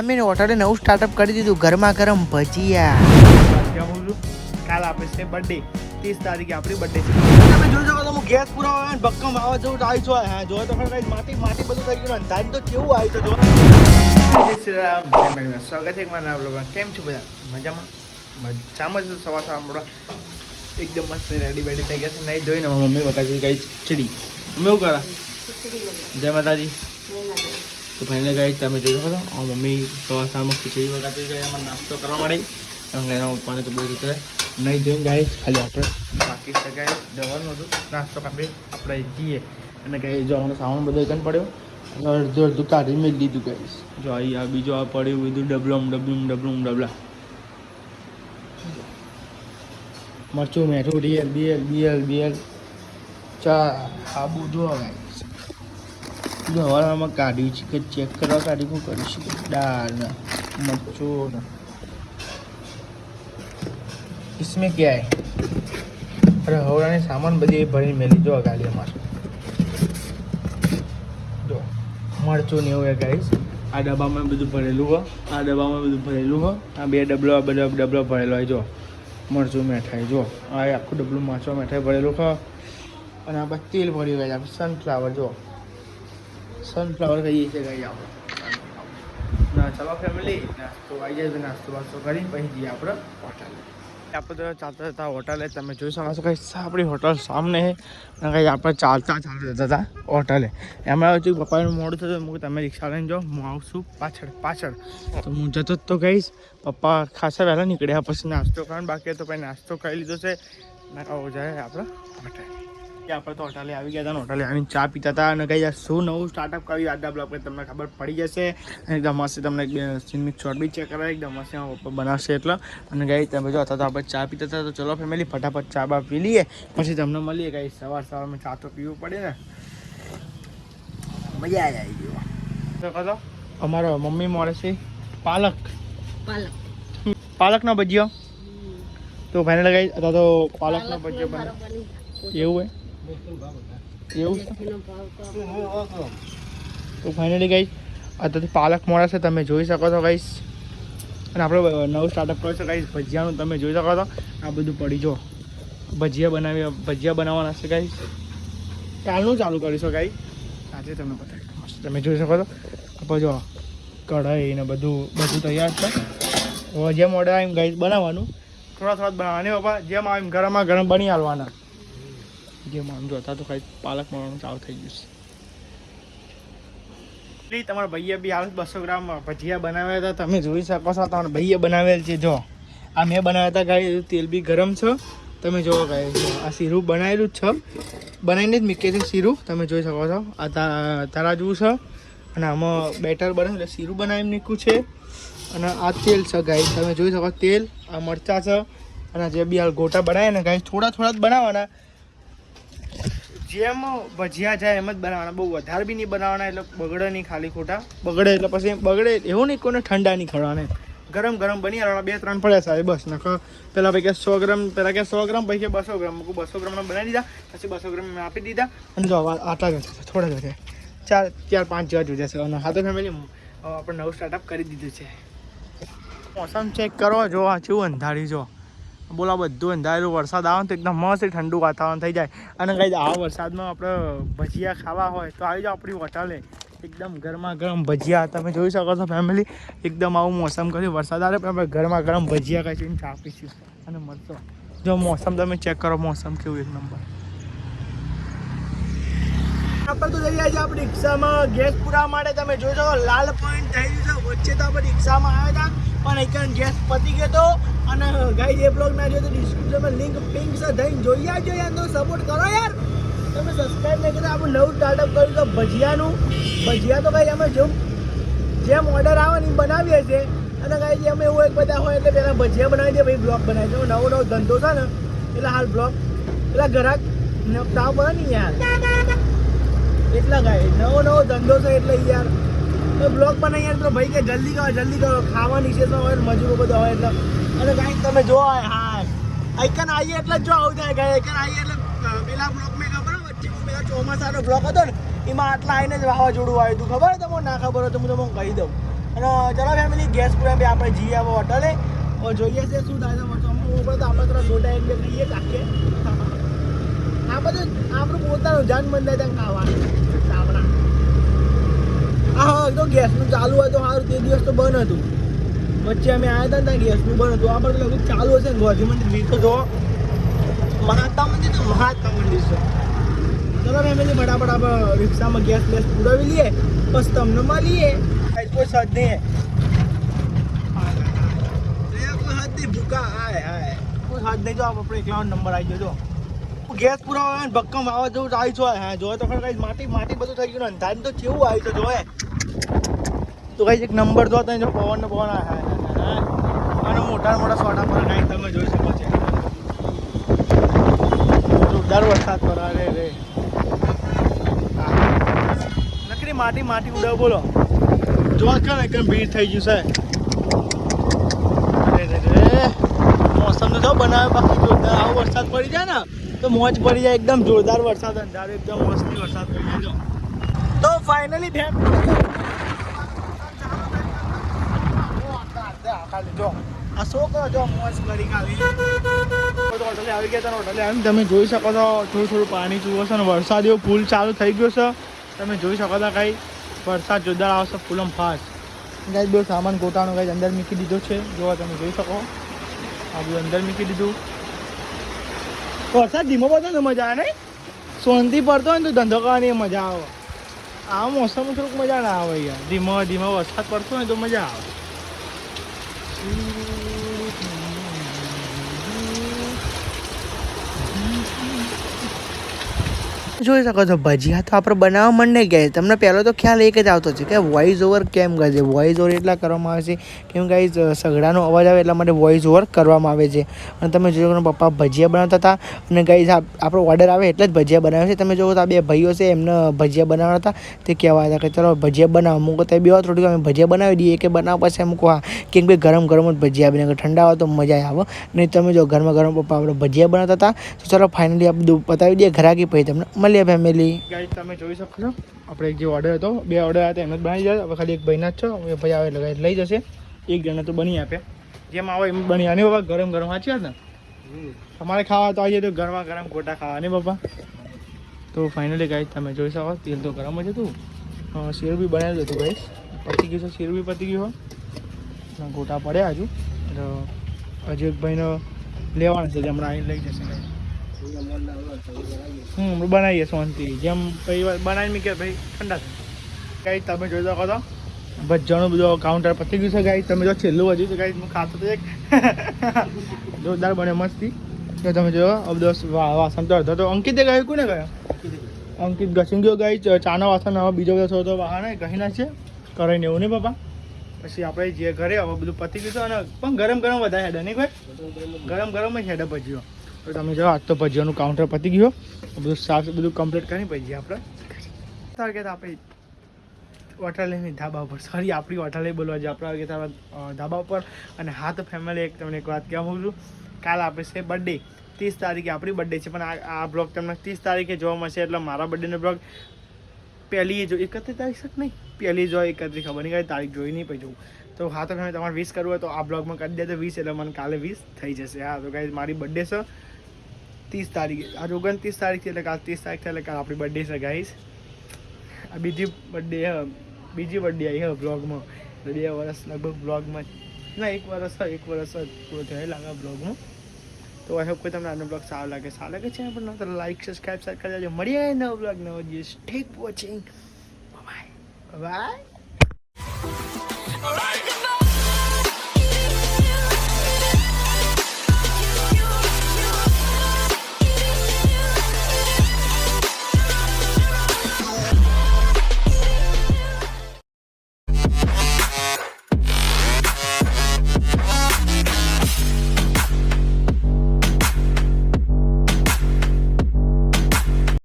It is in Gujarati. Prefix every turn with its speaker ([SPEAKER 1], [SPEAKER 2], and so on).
[SPEAKER 1] અમે હોટલે નવું સ્ટાર્ટઅપ કરી દીધું. ગરમા ગરમ ભજીયા.
[SPEAKER 2] કાલ આપણે છે બર્થડે ત્રીસ તારીખે આપણી બર્થડે છે. તમે જોઈ શકો તો હું ગેસ પૂરો આવે ને ભક્કમ આવા જેવું આવી છો. હા જો તો ખરા માટી માટી બધું થઈ ગયું અંધારી તો કેવું આવ્યું છે જો સ્વાગત છે એક મારા બ્લોગમાં કેમ છો બધા? મજામાં? મજામાં જ સવાર સવાર મોડા? એકદમ મસ્ત રેડી બેડી થઈ ગયા છે. નહીં જોઈને મમ્મી બતાવી ગઈ ખીચડી. મમ્મી એવું કરા? જય માતાજી. તો ફાઇનલી ગઈ તમે જોઈ શકો છો મમ્મી સવાર સવારમાં ખીચડી વગાડી ગઈ એમાં નાસ્તો કરવા માંડી અને એના પપ્પાને તો બહુ રીતે નહીં જોઈને ગાઈ ખાલી આપણે બાકી જગ્યાએ જવાનું હતું, નાસ્તો કાપી આપણે જઈએ. અને ગાઈ જો અમારો સામાન બધો એકન પડ્યો. અને અડધું અડધું કાઢી મેં જો અહીં આ બીજું આ પડ્યું બધું ડબલમ ડબલુમ ડબલુમ ડબલા. મરચું મેઠું રિયલ, બિયલ બિયલ બિયલ. ચા, આબુ જોવા ગાઈશ જો હવારમાં કાઢ્યું છે કે ચેક કરવા કાઢ્યું શું કરીશું દાળ ને મરચું ને इसमें क्या है અરે હવડાની સામાન બધી ભરીને મેલી જો ગાડી અમારે જો મરચું ને એવું એ ગાઈશ આ ડબ્બામાં બધું ભરેલું હો આ ડબ્બામાં બધું ભરેલું હો આ બે ડબલો આ બધા ડબલો ભરેલો હોય જો મરચું મેઠાઈ જો આ આખું ડબલું માછો મેઠાઈ ભરેલું ખો અને આ બધા તેલ ભરી ગયા આપણે સનફ્લાવર જો સનફ્લાવર કહીએ છીએ ગાઈ આપણે ના, ચાલો ફેમિલી નાસ્તો આવી જાય નાસ્તો વાસ્તો કરી પછી જઈએ આપણે હોટલ આપણે તો ચાલતા જતા હોટલે તમે જોઈ શકો છો કઈ આપણી હોટલ સામને છે કઈ આપણે ચાલતા ચાલતા જતા હતા હોટલે એમાં હજુ પપ્પાનું મોડું થતું મૂકું તમે રિક્ષા લઈને જાઓ. હું આવશું પાછળ પાછળ. તો હું જતો જ તો ગઈશ પપ્પા ખાસા વહેલા નીકળ્યા પછી નાસ્તો કરવાનો બાકી તો પછી નાસ્તો કરી લીધો છે. ના, આવો જાય આપણે હોટલ કે આપણે તો હોટલે આવી ગયા હતા હોટલે આવીને ચા પીતા હતા અને કઈ શું નવું સ્ટાર્ટઅપ કર્યું આજના બ્લોગ તમને ખબર પડી જશે. એકદમ મસ્ત તમને સિનમિક શોર્ટ બી ચેક કરાવે એકદમ મસ્ત બનાવશે એટલે. અને ગઈ તમે જો હતા તો આપણે ચા પીતા હતા તો ચલો ફેમિલી ફટાફટ ચા બા પી લઈએ. પછી તમને મળીએ કઈ સવાર સવારમાં ચા તો પીવું પડે ને. મજા આવી ગયો તો કહો અમારો મમ્મી મળે છે પાલક.
[SPEAKER 3] પાલક.
[SPEAKER 2] પાલકનો ભજીયો. તો ફાઇનલ લગાવી અથવા તો પાલકનો ભજીયો બને. એવું હોય? એવું? તો ફાઇનલી ગઈ અત્યારથી પાલક મોડા છે, તમે જોઈ શકો છો ગાઈસ અને આપણે નવું સ્ટાર્ટઅપ કર્યું છે ગાઈસ ભજીયાનું તમે જોઈ શકો છો. આ બધું પડી જો. ભજીયા બનાવી, ભજીયા બનાવવાના છે ગાઈસ કાલનું ચાલુ કરીશું ગાઈ આજે તમે બતાવી તમે જોઈ શકો છો. આપણે જો, કઢાઈ ને બધું બધું તૈયાર છે. હવે મોડા એમ ગાઈસ બનાવવાનું, થોડા થોડા બનાવવાની. બાપા, જેમ આમ ગરમમાં ગરમ બની હાલવાના જેમ આમ જોતા તો ખાલી પાલક મળવાનું ચાલુ થઈ ગયું છે. તમારા ભાઈએ બી આવે બસો ગ્રામ ભજીયા બનાવ્યા હતા, તમે જોઈ શકો છો, તમારા ભાઈએ બનાવેલ છે, જો. આ મેં બનાવ્યા હતા ગાય તેલ બી ગરમ છે. તમે જોવો ગાય આ શીરું બનાવેલું જ છે. બનાવીને જ મૂકીએ છે શીરું, તમે જોઈ શકો છો. આ તા- તરાજવું છે. અને આમાં બેટર બને એટલે શીરું બનાવી મૂક્યું છે. અને આ તેલ છે ગાય તમે જોઈ શકો તેલ, આ મરચાં છે. અને જે બી હાલ ગોટા બનાવ્યા ને ગાય થોડા થોડા જ બનાવવાના. જેમ ભજીયા જાય એમ જ બનાવવાના. બહુ વધારે બી નહીં બનાવવાના એટલે બગડે નહીં ખાલી ખોટા. બગડે એટલે પછી બગડે એવું નહીં કોઈને ઠંડા નહીં ખવડાવવાને ગરમ ગરમ બની આવવાના બે ત્રણ પડ્યા સાહેબ બસ. નખ પહેલાં પૈકી સો ગ્રામ પહેલાં કે સો ગ્રામ પૈકી બસો ગ્રામ. મૂકું બસો ગ્રામના બનાવી દીધા પછી બસો ગ્રામ મેં આપી દીધા. અને જો આટલા જ થોડા જશે ચાર ચાર પાંચ જેવા જોઈ જશે અને હા તો ફેમિલી આપણે નવું સ્ટાર્ટઅપ કરી દીધું છે. મોસમ ચેક કરો જો આ કેવું અંધારી જો બોલા બધું અંધારેલું વરસાદ આવે ને તો એકદમ મસ્ત ઠંડુ વાતાવરણ થઈ જાય. અને કઈ આ વરસાદમાં આપણે ભજીયા ખાવા હોય તો આવી જાઓ આપણી હોટલે. એકદમ ગરમા ગરમ ભજીયા. તમે જોઈ શકો છો ફેમિલી એકદમ આવું મોસમ કર્યું. વરસાદ આવે પણ આપણે ગરમા ગરમ ભજીયા ખાઈશું ચા પીશું. અને મળશો. જો મોસમ તમે ચેક કરો, મોસમ કેવું એક નંબર. આપણે તો જઈ રહ્યા છે આપણે રિક્ષામાં. ગેસ પૂરા માટે તમે જોજો લાલ પોઈન્ટ થઈ ગયું છે. વચ્ચે તો આપણે રિક્ષામાં આવ્યા હતા, પણ એક ગેસ પતી ગયો હતો. અને ગાઈ એ બ્લોગ ના જોયો તો ડિસ્ક્રિપ્શનમાં લિંક પિંક છે જઈને જોઈ આવજો યાર, તો સપોર્ટ કરો યાર. તમે સબસ્ક્રાઈબ નહીં કરતા આપણે નવું સ્ટાર્ટઅપ કર્યું તો ભજીયાનું. ભજીયા તો કાંઈ અમે જેમ જેમ ઓર્ડર આવે ને બનાવીએ છીએ. અને કાંઈ અમે એવું એક બધા હોય એટલે પહેલાં ભજીયા બનાવી દે, પછી બ્લોગ બનાવી દે. નવો નવો ધંધો છે ને, એટલે હાલ બ્લોગ પેલા ઘરાક તાવ પડે ને યાર. એટલા ગાય. નવો નવો ધંધો છે એટલે યાર. તો બ્લોગ બનાવી યાર ભાઈ કે જલ્દી કરો જલ્દી કરો. ખાવાની છે હોય મજૂરો બધો હોય એટલે. અને કાંઈક તમે જો હા. આઈકન આવીએ એટલે જ જો આવું થાય. ગાય આઈકન આવીએ એટલે પેલા બ્લોક મેં ખબર વચ્ચે પેલા ચોમાસાનો બ્લોક હતો ને, એમાં આટલા આવીને જ વાવાઝોડું આવ્યું હતું. ખબર તમને? ના ખબર હોય તો હું તમને કહી દઉં. અને ચલો ફેમિલી ગેસ પૂરા બી આપણે જઈએ આવો હોટલે જોઈએ છે શું થાય છે. ઉપર તો આપણે થોડા ગોટા બે ખાઈએ કાઢીએ આ બધું આપણું પોતાનું જાન બંધાય ત્યાં ખાવાનું. હા તો ગેસનું ચાલુ હોય તો સારું, તે દિવસ તો બંધ હતું. વચ્ચે અમે આવ્યા હતા ને ત્યાં ગેસનું બંધ હતું. આપણે તો લગભગ ચાલુ હશે ને ગોધી મંદિર વીર તો મહાત્મા મંદિર તો મહાત્મા મંદિર છે. ચલો ફેમિલી ફટાફટ આપણે રિક્ષામાં ગેસ બેસ પુરાવી લઈએ, બસ તમને મળીએ. કોઈ સદ નહીં. કોઈ હાથ નહીં, ભૂકા. હાય હાય. કોઈ હાથ નહીં, જો આપણે એકલાવન નંબર આવી જજો ગેસ પૂરા આવે ને ભક્કમ વાવા જેવું આવી છો હા જોયે તો ખરે માટી માટી બધું થઈ ગયું ને. અંધારી તો કેવું આવી છે જોયે તો કઈ એક નંબર જો તો જો પવન ને પવન અને મોટા મોટા સોટા પર કઈ તમે જોઈ શકો છો. જોરદાર વરસાદ પર, અરે રે નકરી માટી માટી ઉડાવ, બોલો. જોવા ખરે એકદમ ભીડ થઈ ગયું છે. મોસમ તો બનાવે બાકી જોરદાર આવો વરસાદ પડી જાય ને તો મોજ પડી જાય, એકદમ જોરદાર વરસાદ, અંધારો, એકદમ મસ્તી વરસાદ પડી જો. તો ફાઇનલી ફેમ આ છોકરો જો મોજ કરી ખાલી હોટલે આવી ગયા હતા હોટલે આવીને તમે જોઈ શકો છો, થોડું થોડું પાણી ચૂવો છે અને વરસાદ એવો ફૂલ ચાલુ થઈ ગયો છે. તમે જોઈ શકો છો કાંઈ વરસાદ જોરદાર આવશે ફૂલમ ફાસ્ટ કાંઈ બધો સામાન ગોટાનો ગાઈ અંદર મૂકી દીધો છે. જોવા, તમે જોઈ શકો. આ બધું અંદર મૂકી દીધું. વરસાદ ધીમો પડતો ને મજા આવે નહીં? સોનથી પડતો હોય ને તો ધંધો કરવાની મજા આવે. આ મોસમ થોડુંક મજા ના આવે યાર. ધીમો ધીમો વરસાદ પડતો હોય તો મજા આવે.
[SPEAKER 1] જોઈ શકો છો ભજીયા તો આપણે બનાવવા માંડે ગયા તમને પહેલો તો ખ્યાલ એક જ આવતો છે કે વોઇસ ઓવર કેમ કરે છે? વોઇસ ઓવર એટલા કરવામાં આવે છે? કેમ કે સગડાનો અવાજ આવે એટલા માટે વોઇસ ઓવર કરવામાં આવે છે. અને તમે જોઈ શકો પપ્પા ભજીયા બનાવતા હતા. અને ગાઈઝ આપણો ઓર્ડર આવે એટલે જ ભજીયા બનાવે છે. તમે જોવો તો આ બે ભાઈઓ છે, એમને ભજીયા બનાવવાના હતા. તે કહેવા હતા કે ચલો ભજીયા બનાવો. મૂકો તો બે થોડીક અમે ભજીયા બનાવી દઈએ કે બનાવ પછી મૂકો હા કેમ કે ગરમ ગરમ જ ભજીયા બને. ઠંડા હોય તો મજા આવે નહીં, તમે જો ગરમા ગરમ પપ્પા આપણે ભજીયા બનાવતા હતા, તો ચલો ફાઇનલી આપણે બતાવી દઈએ, ઘરાકી પછી તમને મળીએ ફેમિલી
[SPEAKER 2] ગાઈડ તમે જોઈ શકો છો આપણે એક જે ઓર્ડર હતો, બે ઓર્ડર હતા, એમ જ બનાવી જાય હવે ખાલી એક ભાઈના જ છો. એ ભાઈ આવે એટલે લઈ જશે. એક જણા તો બની આપે. જેમ આવે એમ બની આની બાબા ગરમ ગરમ સાચી વાત ને તમારે ખાવા તો આવીએ તો ગરમા ગરમ ગોટા ખાવા ને બાપા? તો ફાઇનલી ગાઈડ તમે જોઈ શકો, તેલ તો ગરમ જ હતું. શેર બી બનાવેલું હતું ભાઈ પતી ગયું છે શેર બી પતી ગયું ગોટા પડ્યા હજુ. એટલે હજુ એક ભાઈનો લેવાનો છે હમણાં આવીને લઈ જશે. હમ બનાવીએ શાંતિ. જેમ પછી બનાવીને કે ભાઈ, ઠંડા ગાઈ તમે જોઈ શકો તો ભજીયાનું બધું કાઉન્ટર પતી ગયું છે ગાઈ તમે જો છેલ્લું હજુ તો ગાઈ હું ખાતો તો એક. જોરદાર બને મસ્તી. તો તમે જો અબદો વાસણ તો અડધો તો અંકિતે ગયો, કોને ગયો? અંકિત ઘસી ગયો ગાઈ ચાનો વાસણ, હવે બીજો બધો થોડો વાહન કહી નાખશે ને એવું નહીં બાપા પછી આપણે જે ઘરે, હવે બધું પતી ગયું અને પણ ગરમ ગરમ વધારે હેડે નહીં, ભાઈ. ગરમ ગરમ જ હેડે ભજીયો તો તમે જો, આજ તો ભજીયાનું કાઉન્ટર પતી ગયો બધું સાફ, બધું કમ્પ્લીટ કરી ભજીયા આપણે. તાર આપણે હોટલેની ધાબા ઉપર. સોરી આપણી ઓટાલે બોલવા જે આપણે તારા ધાબા ઉપર. અને હા, તો ફેમિલી એક તમને એક વાત કહેવા માગું છું. કાલ આપણે છે બર્થડે ત્રીસ તારીખે આપણી બર્થડે છે, પણ આ બ્લોગ તમને ત્રીસ તારીખે જોવા મળશે, એટલે મારા બર્થડેનો બ્લોગ પહેલી જો, એકત્રીસ તારીખ છે નહીં? પહેલી જો, એકત્રીસ, ખબર નહીં, કઈ તારીખ જોઈ નહીં, પછી તો હા, તો તમે તમારે વીસ કરવું હોય તો આ બ્લોગમાં કરી દે તો વીસ, એટલે મને કાલે વીસ થઈ જશે. હા, તો કાંઈ મારી બર્થડે છે. ત્રીસ તારીખે આજે ઓગણત્રીસ તારીખ એટલે કાલ ત્રીસ તારીખ એટલે કાલ આપણી બર્થડે છે ગાઈઝ આ બીજી બર્થડે બીજી બર્થડે આવી હે બ્લોગમાં એટલે બે વર્ષ લગભગ બ્લોગમાં ના એક વર્ષ હોય એક વર્ષ જ પૂરો થયો લાગે બ્લોગમાં તો આઈ હોપ કે તમને આજનો બ્લોગ સારો લાગે સારો લાગે છે પણ તો લાઈક સબસ્ક્રાઈબ શેર કરી દેજો મળીએ નવો બ્લોગ નવો દિવસ ટેક વોચિંગ બાય બાય